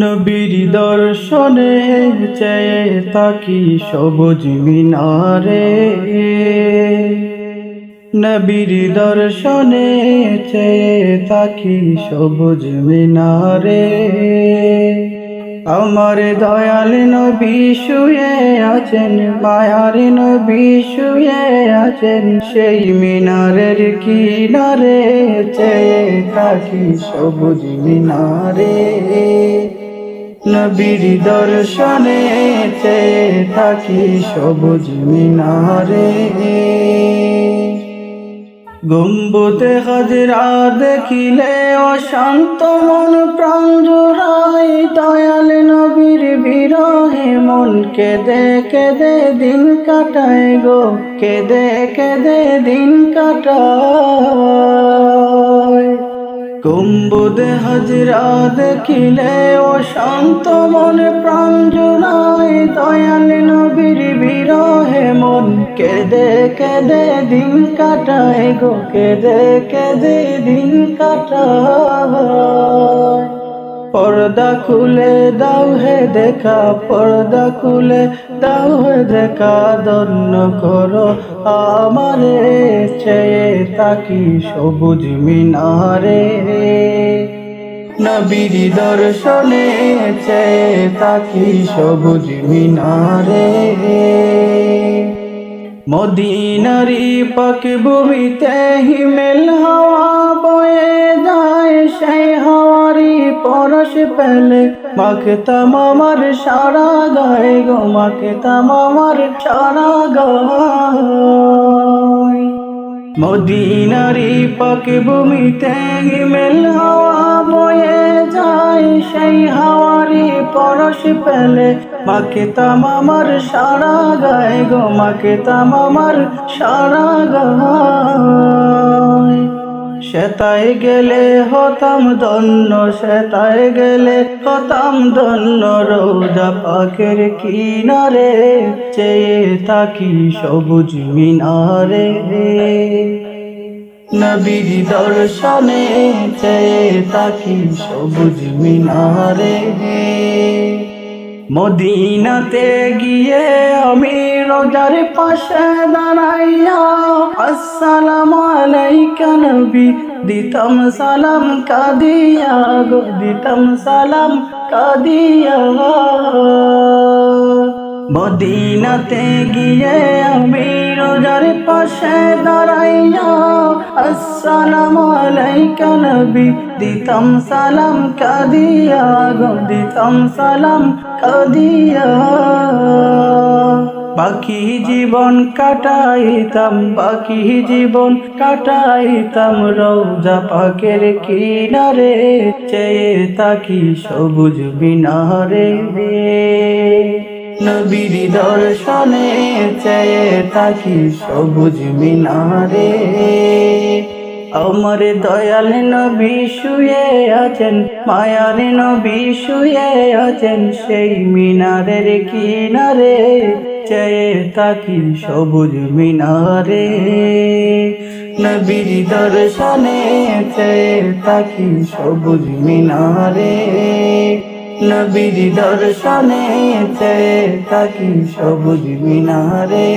নবীর দর্শনে চেয়ে তাকি সবুজ মিনারে। নবীর দর্শনে চেয়ে তাকি সবুজ মিনারে। আমার দয়াল নবী শুয়ে আছেন, মায়ার নবী শুয়ে আছেন, সেই মিনারের কিনারে চেয়ে থাকি সবুজ মিনারে। নবীর দর্শনে থাকি সবুজ মিনারে। গম্বুতে হাজরা দেখিলে অশান্ত মন প্রাণ জোড়াই দয়াল নবীর বিরহে মন। কেঁদে কেঁদে দিন কাটায় গো, কেঁদে কেঁদে দিন কাটায়। কুম্বুদে হাজরা দেখিলে ও শান্ত মনে প্রাণ জোড়ায় দয়াল নবীর বিরহে মন। কেঁদে কেঁদে দিন কাটায় গো, কেঁদে কেঁদে দিন কাটায়। পর্দা খুলে দাও হে দেখা, পর্দা খুলে দাও হে দেখা দন্য করো আমারে। চেয়ে তাকি সবুজ মিনারে। নবীর দর্শনে চেয়ে তাকি সবুজ মিনারে। মদিনারি পাক ভূমিতে হিমেল হাওয়া বয়ে যায়, সেই হাওয়ারি পরশ পেলে মাখতাম আমার সারা গায়ে গো, মাখতাম আমার সারা গায়। মদিনারি পাক ভূমিতে হিমেল হাওয়া বয়ে যায়, সেই হাওয়ারি পরশ পেলে মাকে তাম আমার সারা গায়ে গো, মাকে তাম আমার সারা গায়। সেতায় গেলে হতাম দন্য সেতায় গেলে হতাম দন্য রোজা পাখের কিনারে চেয়ে থাকি সবুজ মিনারে। নবীর দর্শনে চেয়ে থাকি সবুজ মিনারে। মদিনাতে গিয়ে আমি রোজার পাশে দাঁড়াইয়া আসসালাম নবী? দিতাম সালাম কাদিয়া গো, দিতাম সালাম কাদিয়া। মদিনাতে গিয়ে আমি রোজার পাশে দাঁড়াইয়া, আসসালাম আলাইকা দিতাম সালাম কাদিয়া গো, দিতাম সালাম কাদিয়া। বাকি জীবন কাটাইতাম, বাকি জীবন কাটাইতাম রৌজা পাকের কিনারে চেয়ে তাকি সবুজ বিনারে নবীর দর্শনে চেয়ে তাকি সবুজ মিনারে আমার দয়াল নবী শুয়ে আছেন, মায়ার নবী শুয়ে আছেন, সেই মিনারের কিনারে চেয়ে তাকি সবুজ মিনারে। নবীর দর্শনে চেয়ে তাকি সবুজ মিনারে। নবীর দর্শনে চেয়ে তাকি সবুজ মিনারে।